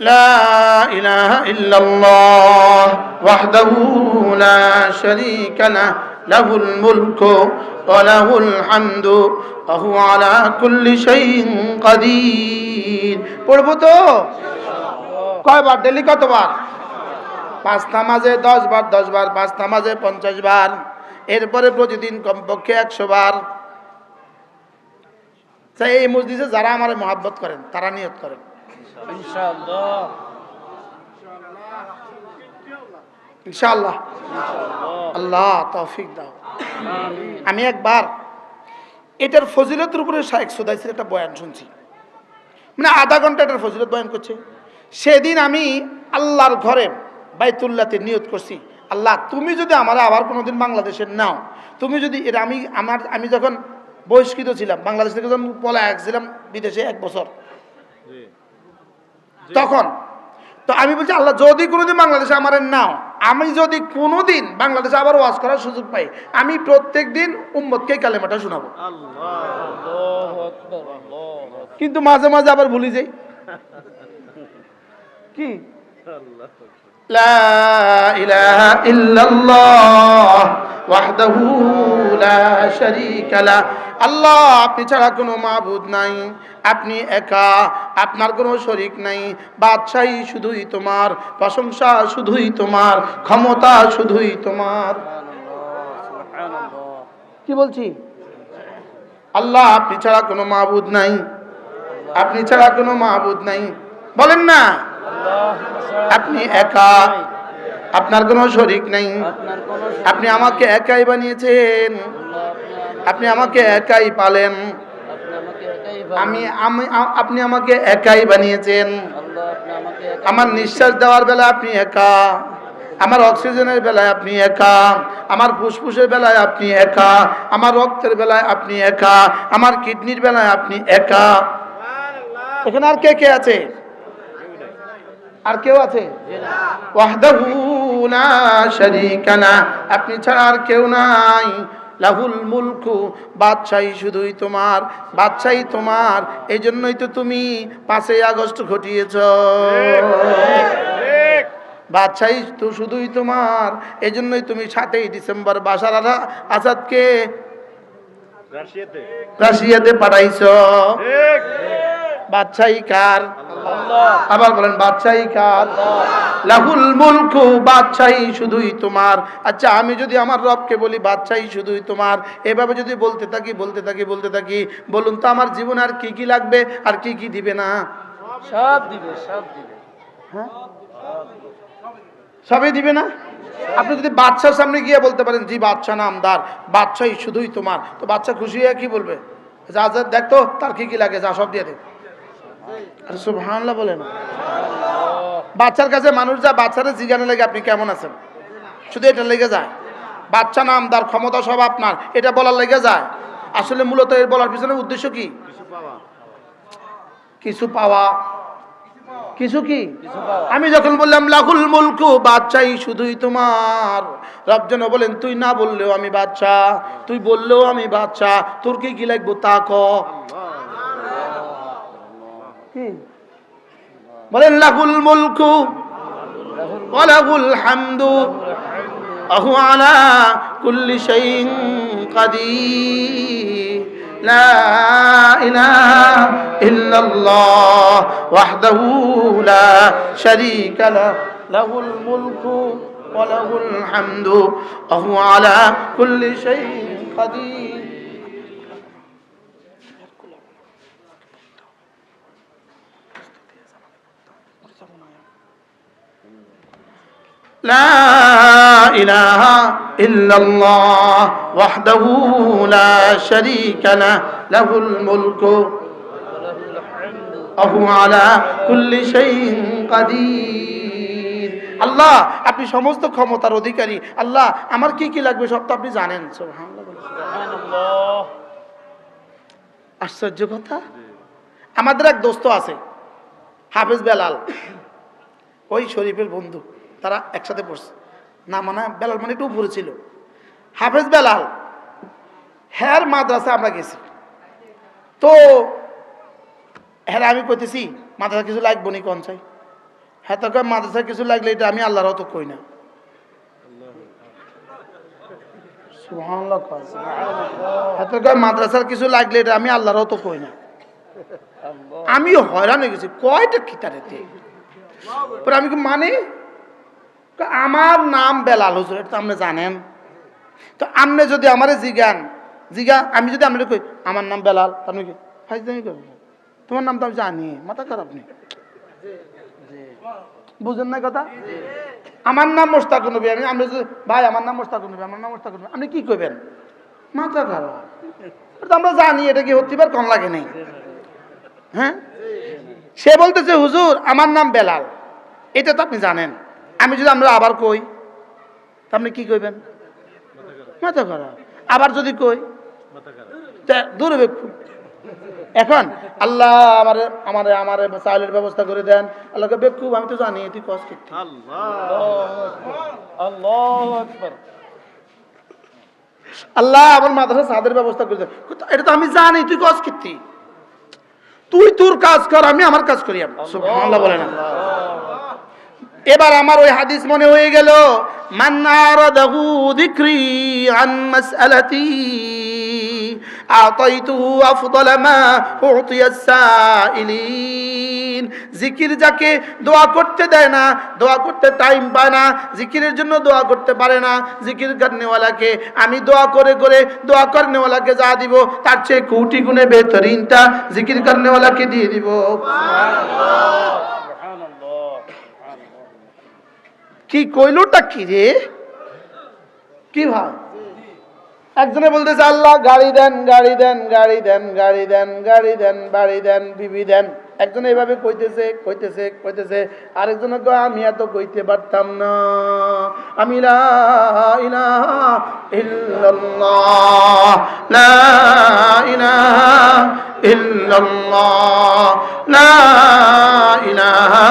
لا إله إلا الله وحده لا شريك له له الملك وله الحمد وهو على كل شيء قدير পড়ব তো? কয়বার? ডেলি কতবার? পাঁচটা মাঝে দশ বার দশ বার পাঁচ নামাজে পঞ্চাশ বার এরপরে প্রতিদিন কমপক্ষে একশো বার আচ্ছা, এই মসজিদে যারা আমার মহাব্বত করেন, তারা নিয়ত করেন। ইনশাআল্লাহ। ইনশাআল্লাহ। আল্লাহ তৌফিক দাও। আমি একবার এটার ফজিলতের উপরে শাহেক সুদাইসের একটা বয়ান শুনছি। মানে আধা ঘণ্টা এটার ফজিলত বয়ান করছে। সেদিন আমি আল্লাহর ঘরে বাইতুল্লাতে নিয়ত করছি। আল্লাহ তুমি যদি আমার আবার কোনোদিন বাংলাদেশের নাও তুমি যদি এটা আমি আমার আমি যখন বহিষ্কৃত ছিলাম বাংলাদেশ থেকে যখন পলায়ক ছিলাম বিদেশে এক বছর তখন। তো আমি বলছি আল্লাহ যদি কোনোদিন বাংলাদেশে আমার নাও আমি যদি কোনোদিন বাংলাদেশে আবার ওয়াজ করার সুযোগ পাই আমি প্রত্যেক দিন উম্মতকে কালেমাটা শোনাবো। কিন্তু মাঝে মাঝে আবার ভুলি যাই। কি? লা ইলাহা ইল্লাল্লাহ। ওয়াহদাহু লা শারীকা লা। আল্লাহ, আপনি ছাড়া কোনো মাবুদ নাই। আপনি একা, আপনার কোনো শরিক নাই। বাদশাহী শুধুই তোমার, প্রশংসা শুধুই তোমার, ক্ষমতা শুধুই তোমার। কি বলছি? আল্লাহ, আপনি ছাড়া কোনো মাহবুদ নাই। আপনি ছাড়া কোনো মাহবুদ নাই। বলেন না। আপনি একা আপনার কোনো শরিক নাই। আপনি আমাকে একাই বানিয়েছেন। আপনি আমাকে একাই পালেন। আমি আমি আপনি আমাকে একাই বানিয়েছেন। আমার নিঃশ্বাস দেওয়ার বেলায় আপনি একা। আমার অক্সিজেনের বেলায় আপনি একা। আমার ফুসফুসের বেলায় আপনি একা। আমার রক্তের বেলায় আপনি একা। আমার কিডনির বেলায় আপনি একা। এখানে আর কে কে আছে? আর কেউ আছে? ওয়াহদাহু লা শারীকা লা আপনি ছাড়া আর কেউ নাই। লাহুল মুলকু বাদশাহী শুধুই তোমার বাদশাহী তোমার এই জন্যই তো তুমি পাঁচই আগস্ট ঘটিয়েছ। বাদশাহী তো শুধুই তোমার এই জন্যই তুমি সাতই ডিসেম্বর বাসার আজাদকে রাশিয়াতে। পাঠাইছ। বাদশাহী কার? আবার বলেন বাদশাহী কার? লাহুল মুলকু বাদশাহী শুধুই তোমার। আচ্ছা আমি যদি আমার রবকে বলি বাদশাহী শুধুই তোমার। এভাবে যদি বলতে থাকি বলতে থাকি বলতে থাকি বলুন তো আমার জীবনে আর কি কি লাগবে আর কি কি দিবে না? সব দিবে সব দিবে। হ্যাঁ? সবই দিবে না? আপনি যদি বাচ্চার সামনে গিয়ে বলতে পারেন জি বাচ্চা নামদার বাচ্চাই শুধুই তোমার। তো বাচ্চা খুশি হয়ে কি বলবে? যা যা দেখতো তার কি কি লাগে যা সব দিয়ে দে। আর সুবহানাল্লাহ বলেন। বাচ্চার কাছে মানুষ যা বাচ্চারা জিজ্ঞাসা লেগে, আপনি কেমন আছেন? শুধু এটা লেগে যায়। বাচ্চা নামদার ক্ষমতা সব আপনার, এটা বলার লেগে যায়। আসলে মূলত এর বলার পিছনে উদ্দেশ্য কি? কিছু পাওয়া। কিছু কি? আমি যখন বললাম, লাহুল মুলকু, বাচ্চাই শুধুই তোমার। রব যেন বলেন, তুই না বললেও আমি বাচ্চা, তুই বললেও আমি বাচ্চা, তোর কি কি লাগবো তা কি? বলেন লাহুল মুলকু ওয়ালাহুল হামদু আহু আলা কুল্লি শাইইন কাদির লা ইলাহা ইল্লাল্লাহ ওয়াহদাহু লা শারীকা লা লাহুল মুলকু ওয়ালাহুল হামদু আহু আলা কুল্লি শাইইন কাদির لا إله إلا الله وحده لا شريك له له الملك وهو على كل شيء قدير আল্লাহ, আপনি সমস্ত ক্ষমতার অধিকারী। আল্লাহ, আমার কি কি লাগবে সব তো আপনি জানেন। আশ্চর্য কথা। আমাদের এক দোস্ত আছে, হাফেজ বেলাল। ওই শরীফের বন্ধু। তারা একসাথে পড়ছে। না মানে বেলাল মানে একটু উপরে ছিল। হাফেজ বেলাল হ্যার মাদ্রাসা আমরা গেছি। তো হ্যাঁ আমি কইতেছি, মাদ্রাসা কিছু লাগবো নি কোন চাই? হ্যাঁ তোকে মাদ্রাসা কিছু লাগলে এটা আমি আল্লাহর তো কই না। মাদ্রাসার কিছু লাগলে এটা আমি আল্লাহর তো কই না। আমি হয়রান হয়ে গেছি। কয়টা খিতারেতে আমি মানে কয়, আমার নাম বেলাল হুজুর এটা তো আপনি জানেন। তো আপনি যদি আমার জিগান জিগা আমি যদি আপনি কই আমার নাম বেলাল আপনি কি ফাইজদামি করবেন? তোমার নাম তো আমি জানি মাথা খারাপ নেই। বুঝেন না কথা? আমার নাম মোস্তাক নবী আমি যদি ভাই আমার নাম মোস্তাক নবী আমার নাম মোস্তাক নবী আপনি কি করবেন মাথা খারাপ। তো আমরা জানি এটা কি হতে পারে কম লাগে নেই? হ্যাঁ? সে বলতেছে হুজুর আমার নাম বেলাল এটা তো আপনি জানেন। আমি যদি আমরা আবার কই আপনি কি কইবেন? মাথা খারাপ। আবার যদি কই দূরে এখন আল্লাহ আমার আমার আমার চাউলের ব্যবস্থা করে দেন। আল্লাহকে বেক্ষু আমি তো জানি, তুই কষ্ট আল্লাহ আল্লাহ আমার মাদ্রাসা সাদের ব্যবস্থা করে দেন। এটা তো আমি জানি, তুই কষ্ট তুই তোর কাজ কর, আমি আমার কাজ করি। সুবহানাল্লাহ বলে না। এবার আমার ওই হাদিস মনে হয়ে গেল মান্নারাদাহু যিকরি আন মাসআলাতি, আতাইতুহু আফদাল মা উতিয়াস সাইলিন জিকির যাকে দোয়া করতে দেয় না, দোয়া করতে টাইম পায় না জিকিরের জন্য দোয়া করতে পারে না জিকির করনেওয়ালাকে আমি দোয়া করে করে, দোয়া করনেওয়ালাকে যা দিব, তার চেয়ে কোটি গুণে বেহতরিনটা জিকির করনেওয়ালাকে দিয়ে দিব। সুবহানাল্লাহ। কি কইলোটা কি রে? কি ভাই? একজনে বলতেছে, আল্লাহ, গাড়ি দেন গাড়ি দেন গাড়ি দেন গাড়ি দেন গাড়ি দেন, বাড়ি দেন, বিবি দেন। একজন এইভাবে কইতেছে কইতেছে কইতেছে। আরেকজনে কয়, আমি এত কইতে পারতাম না। আমি লা ইল্লাল্লাহ, লা ইলাহা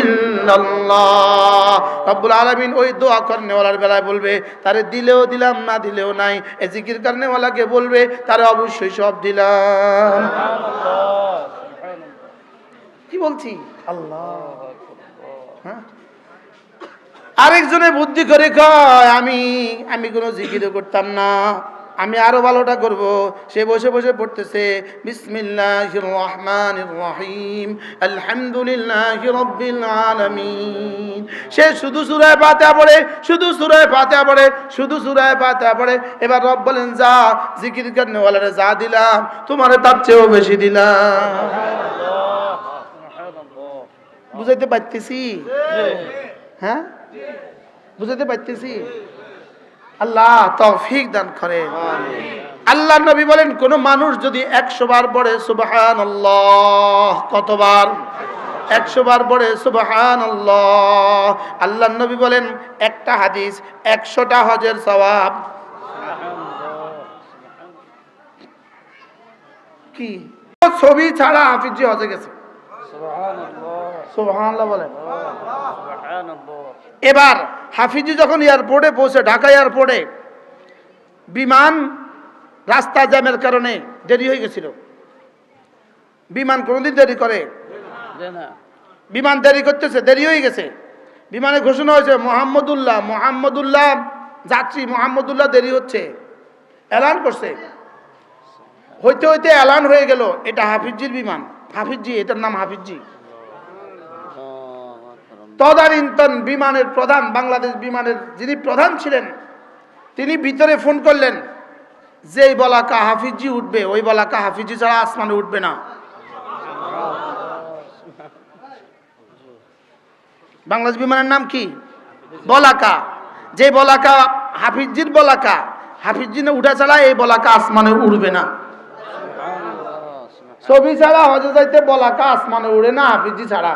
ইল্লাল্লাহ। রব্বুল আলামিন ওই দোয়া করনেওয়ালার বেলায় বলবে, তারে দিলেও দিলাম, না দিলেও নাই। এ জিকির করনেওয়ালাকে বলবে, তারে অবশ্যই সব দিলাম। কি বলছি? আল্লাহ। হ্যাঁ? আরেকজনে বুদ্ধি করে কয়, আমি আমি কোনো জিকির করতাম না। আমি আরও ভালোটা করব। সে বসে বসে পড়তেছে বিসমিল্লাহির রহমানির রহিম আলহামদুলিল্লাহি রাব্বিল আলামিন। সে শুধু সুরায় ফাতিহা পড়ে শুধু সুরায় ফাতিহা পড়ে শুধু সুরায় ফাতিহা পড়ে। এবার রব বলেন যা জিকির ওয়ালারে যা দিলাম তোমারে তার চেয়েও বেশি দিলাম। বুঝাইতে পারতেছি? হ্যাঁ? বুঝাইতে পারতেছি? আল্লাহ তৌফিক দান করে আল্লাহ নবী বলেন কোন মানুষ যদি একশো বার পড়ে সুবহান কতবার? একশো বার পড়ে সুবহান আল্লাহ নবী বলেন একটা হাদিস একশোটা হজের সওয়াব। কি? ছবি ছাড়া হাফিজি হজে গেছে। সুবহানাল্লাহ। সুবহানাল্লাহ বলেন। এবার হাফিজি যখন এয়ারপোর্টে পৌঁছে ঢাকা এয়ারপোর্টে বিমান রাস্তা জ্যামের কারণে দেরি হয়ে গেছিল। বিমান কোনোদিন দেরি করে? বিমান দেরি করতেছে দেরি হয়ে গেছে। বিমানে ঘোষণা হয়েছে মোহাম্মদুল্লাহ মোহাম্মদুল্লাহ যাত্রী মোহাম্মদুল্লাহ দেরি হচ্ছে। এলান করছে। হইতে হইতে এলান হয়ে গেল এটা হাফিজির বিমান। হাফিজি এটার নাম হাফিজি। তদানীন্তন বিমানের প্রধান, বাংলাদেশ বিমানের যিনি প্রধান ছিলেন, তিনি ভিতরে ফোন করলেন, যেই বলাকা হাফিজি উঠবে, ওই বলাকা হাফিজি ছাড়া আসমানে উঠবে না। বাংলাদেশ বিমানের নাম কি? বলাকা। যে বলাকা হাফিজির বলাকা, হাফিজি না উঠা ছাড়া এই বলাকা আসমানে উড়বে না। ছবি ছাড়া হজে যাইতে বলাকা আসমানে উড়ে না হাফিজি ছাড়া।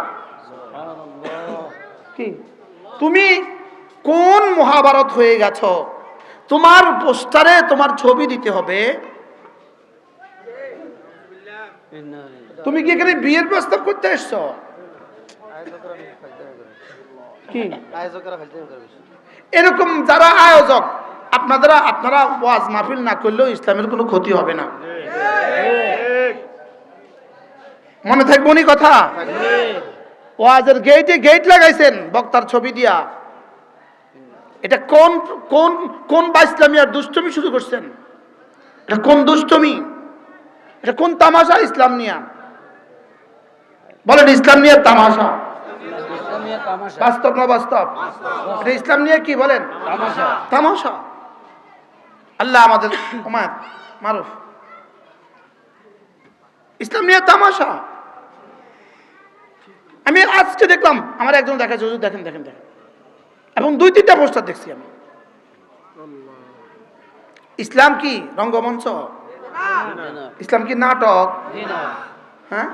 কি? তুমি কোন মহাভারত হয়ে গেছ? তোমার পোস্টারে তোমার ছবি দিতে হবে। তুমি কি এখানে বিয়ের প্রস্তাব করতে এসছো? কি? এরকম যারা আয়োজক আপনারা আপনারা ওয়াজ মাহফিল না করলেও ইসলামের কোনো ক্ষতি হবে না। মনে থাকব নি কথা? ওয়াজের গেইটে গেট লাগাইছেন বক্তার ছবি দিয়া। এটা কোন কোন কোন বা ইসলামিয়ার দুষ্টমি শুরু করছেন? এটা কোন দুষ্টমি? এটা কোন তামাশা ইসলাম নিয়া? বলেন ইসলাম নিয়ে তামাশা। বাস্তব না বাস্তব? এটা ইসলাম নিয়ে কি বলেন? তামাশা। তামাশা। আল্লাহ আমাদের মারুফ। ইসলাম নিয়ে তামাশা। আমি আজকে দেখলাম আমার একজন দেখাচ্ছে হুজুর দেখেন দেখেন দেখেন। এবং দুই তিনটা পোস্টার দেখছি আমি। ইসলাম কি রঙ্গমঞ্চ? ইসলাম কি নাটক? হ্যাঁ?